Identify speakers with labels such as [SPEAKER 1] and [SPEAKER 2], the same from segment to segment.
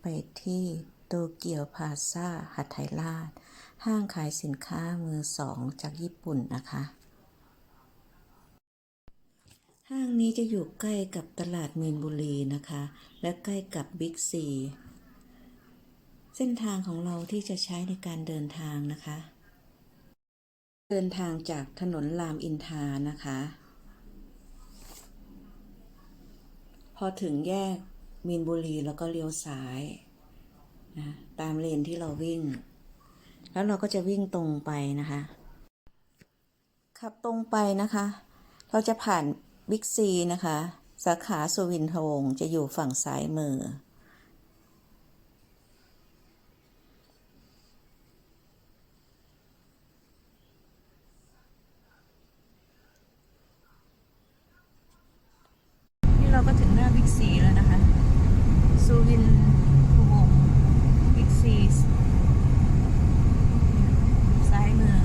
[SPEAKER 1] ไปที่โตเกียวพาซาหัดไทราช ห้างขายสินค้ามือสองจากญี่ปุ่นนะคะ ห้างนี้จะอยู่ใกล้กับตลาดมีนบุรีนะคะ และใกล้กับบิ๊กซี เส้นทางของเราที่จะใช้ในการเดินทางนะคะ เดินทางจากถนนรามอินทานะคะ พอถึงแยก มีนบุรีแล้วก็เลี้ยวซ้ายนะตามเลนที่เราวิ่ง แล้วเราก็จะวิ่งตรงไปนะคะ ขับตรงไปนะคะ เราจะผ่านบิ๊กซีนะคะ สาขาสุวินทวงศ์จะอยู่ฝั่งซ้ายมือ นี่เราก็ถึงหน้าบิ๊กซีแล้วนะคะ สุวินทวงศ์บิ๊กซีซ้ายมือ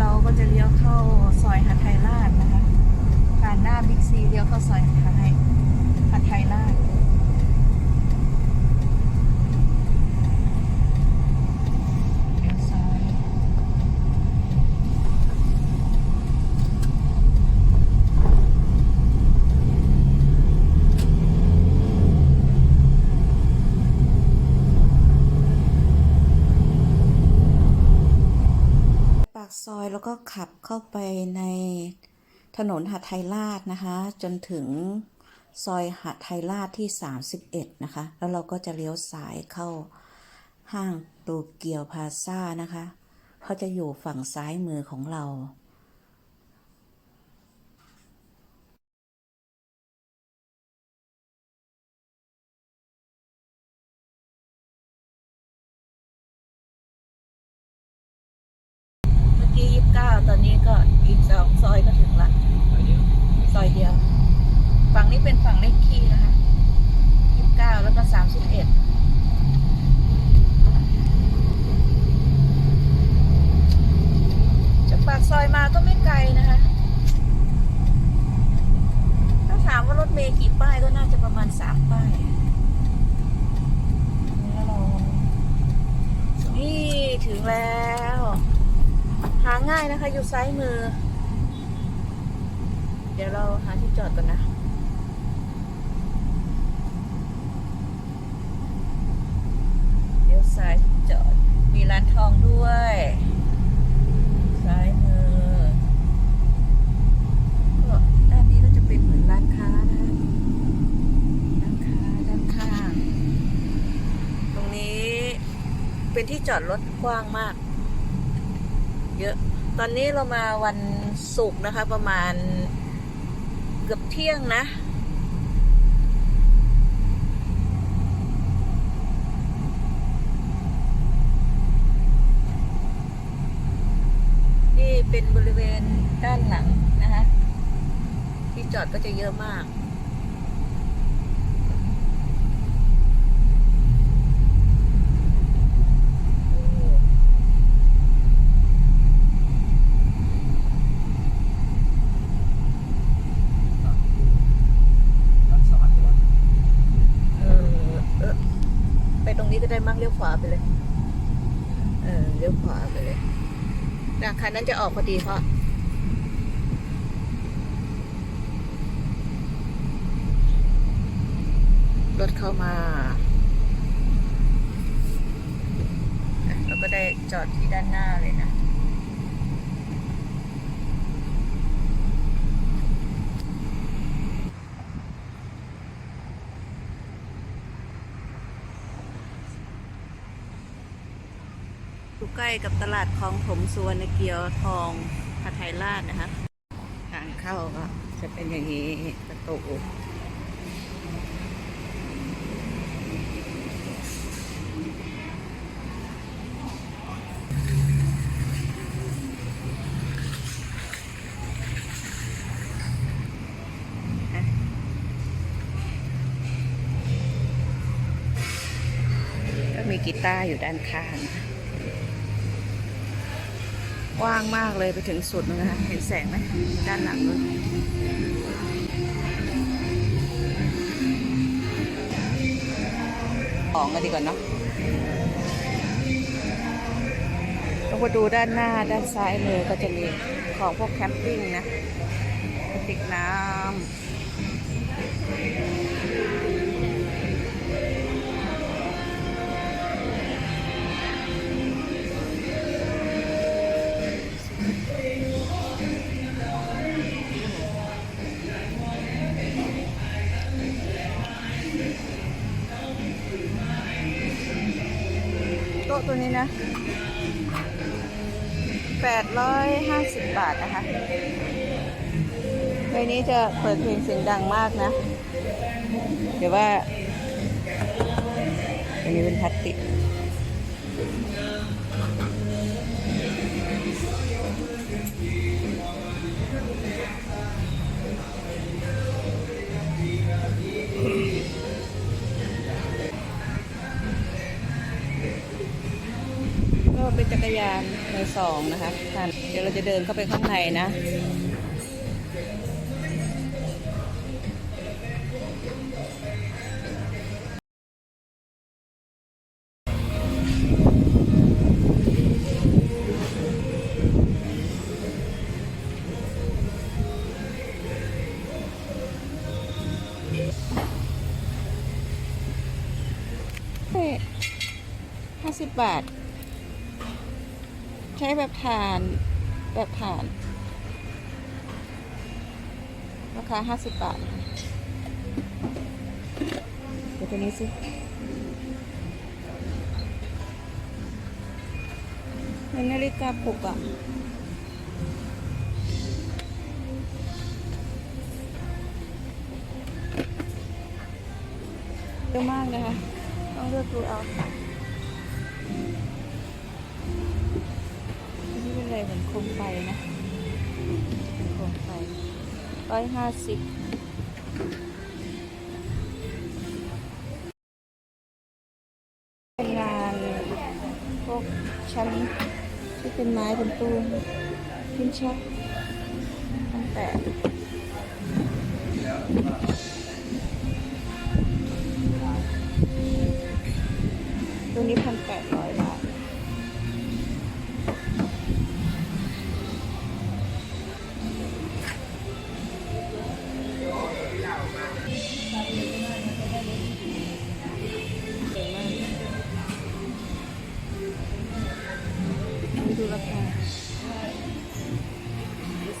[SPEAKER 1] เราก็จะเลี้ยวเข้าซ อยหาไทยราชนะคะผ่านหน้าบิ๊กซีเลี้ยวเข้าซอยหัดไทยหัดไทยราช เลี้ยวซ้ายปากซอย แล้วก็ขับเข้าไปในถนนหาไทยราชนะคะ จนถึงซอยหาไทยราชที่ 31 นะคะ แล้วเราก็จะเลี้ยวสายเข้าห้างโตเกียวพาซ่านะคะเขาจะอยู่ฝั่งซ้ายมือของเรา เมื่อกี้ยี่สิบเก้าตอนนี้ก็อีกสองซอยก็ถึงละ ซอยเดียว ฝั่งนี้เป็นฝั่งเลขคี่นะคะยี่สิบเก้าแล้วก็สามสิบเอ็ดจากปากซอยมาก็ไม่ไกลนะคะ ถ้าถามว่ารถเมย์กี่ป้ายก็น่าจะประมาณสามป้ายแล้วเรานี่ถึงแล้ว หาง่ายนะคะ อยู่ซ้ายมือ เดี๋ยวเราหาที่จอดก่อนนะ เดี๋ยว ซ้ายที่จอด มีร้านทองด้วย ซ้ายมือ ก็ด้านนี้ก็จะเป็นเหมือนร้านค้านะร้านค้าด้านข้าง ตรงนี้เป็นที่จอดรถกว้างมาก เยอะ ตอนนี้เรามาวันศุกร์นะคะ ประมาณเกือบเที่ยงนะ นี่ เป็นบริเวณด้านหลังนะคะ ที่จอดก็จะเยอะมาก เออเออไปตรงนี้ก็ได้มั้งเลี้ยวขวาไปเลย เออเลี้ยวขวาไปเลย นะคันนั้นจะออกพอดีเพราะรถเข้ามาเราก็ได้จอดที่ด้านหน้าเลยนะ อยู่ใกล้กับตลาดคลองถมสวรรณเกียวทองพัทยราชนะคะ ทางเข้าก็จะเป็นอย่างนี้ประตูก็มีกีตาร์อยู่ด้านข้าง กว้างมากเลยไปถึงสุดเลยนะคะเห็นแสงไหมด้านหลังนู้นของกันดีกว่าเนาะต้องมาดูด้านหน้าด้านซ้ายมือก็จะมีของพวกแคมปิ้งนะกระติกน้ำะตัวนี้นะ 850 บาทนะคะใบนี้จะเปิดเพลงเสียงดังมากนะ เดี๋ยวว่าอันนี้เป็นพลาสติก ก็เป็นจักรยานมือสองนะคะท่านเดี๋ยวเราจะเดินเข้าไปข้างในนะห้าสิบบาท ใช้แบบทานแบบทานราคาห้าสิบบาทเดี๋ยวตัวนี้สิเป็นนาฬิกาปลุกอะเยอะมากนะคะ ต้องเลือกดูเอาค่ะ อันนี่เหมือนโคมไฟนะโคมไฟร้อยห้าสิบเป็นงานพวกชั้นที่เป็นไม้เป็นตูนพินชักตั้งแต่ตัวนี้พันแปด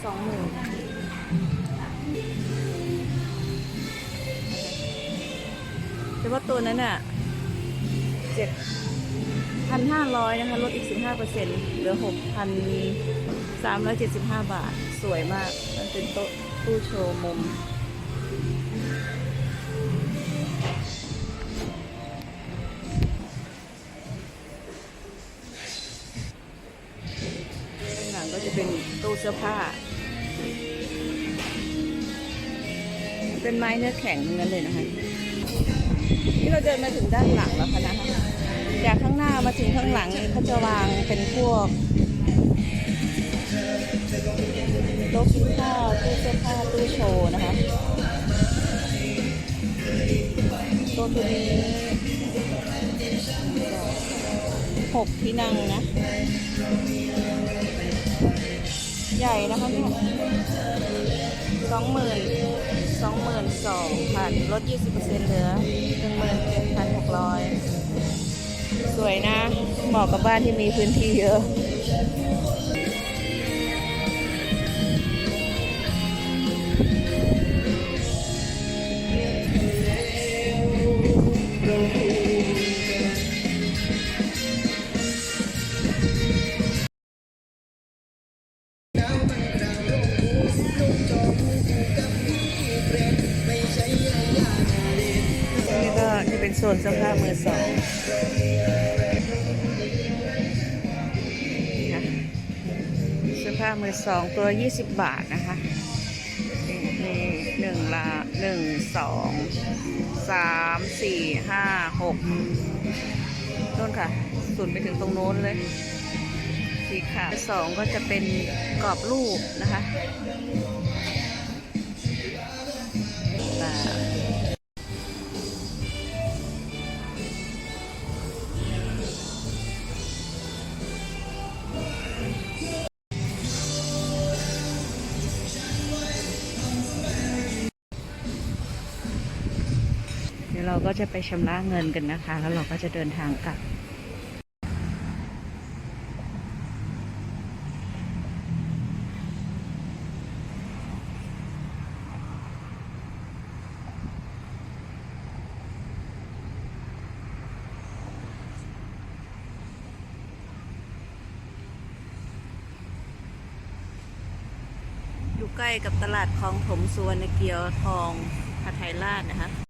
[SPEAKER 1] สองหมื่นแต่ว่าตัวนั้นอะเจ็ดพันห้าร้อยนะคะ ลดอีกสิบห้าเปอร์เซ็นต์เหลือหกพันสามร้อยเจ็ดสิบห้าบาท สวยมาก มันเป็นโต๊ะตู้โชว์มุมข้างหลังก็จะเป็นตู้เสื้อผ้า เป็นไม้เนื้อแข็งทั้งนั้นเลยนะคะ นี่เราเดินมาถึงด้านหลังแล้วค่ะนะคะจากข้างหน้ามาถึงข้างหลังเขาจะวางเป็นพวกโต๊ะกินข้าวตู้เสื้อผ้าตู้โชว์นะคะโต๊ะตัวนี้หกที่นั่งนะ ใหญ่นะคะเนี่ยสองหมื่น สองหมื่นสองพันลดยี่สิบเปอร์เซ็นต์เหลือหนึ่งหมื่นเจ็ดพันหกร้อยสวยนะเหมาะกับบ้านที่มีพื้นที่เยอะ นโซนเสื้อผ้ามือสองนะเสื้อผ้ามือสองตัว20บาทนะคะนี่นี่หนึ่งละหนึ่งสองสามสี่ห้าหกโน่นค่ะสุดไปถึงตรงโน้นเลยสีสีขาวสองก็จะเป็นกรอบรูปนะคะ ก็จะไปชำระเงินกันนะคะ แล้วเราก็จะเดินทางกลับอยู่ใกล้กับตลาดคลองถมสวรรณเกียวทองพัทไทยราชนะคะ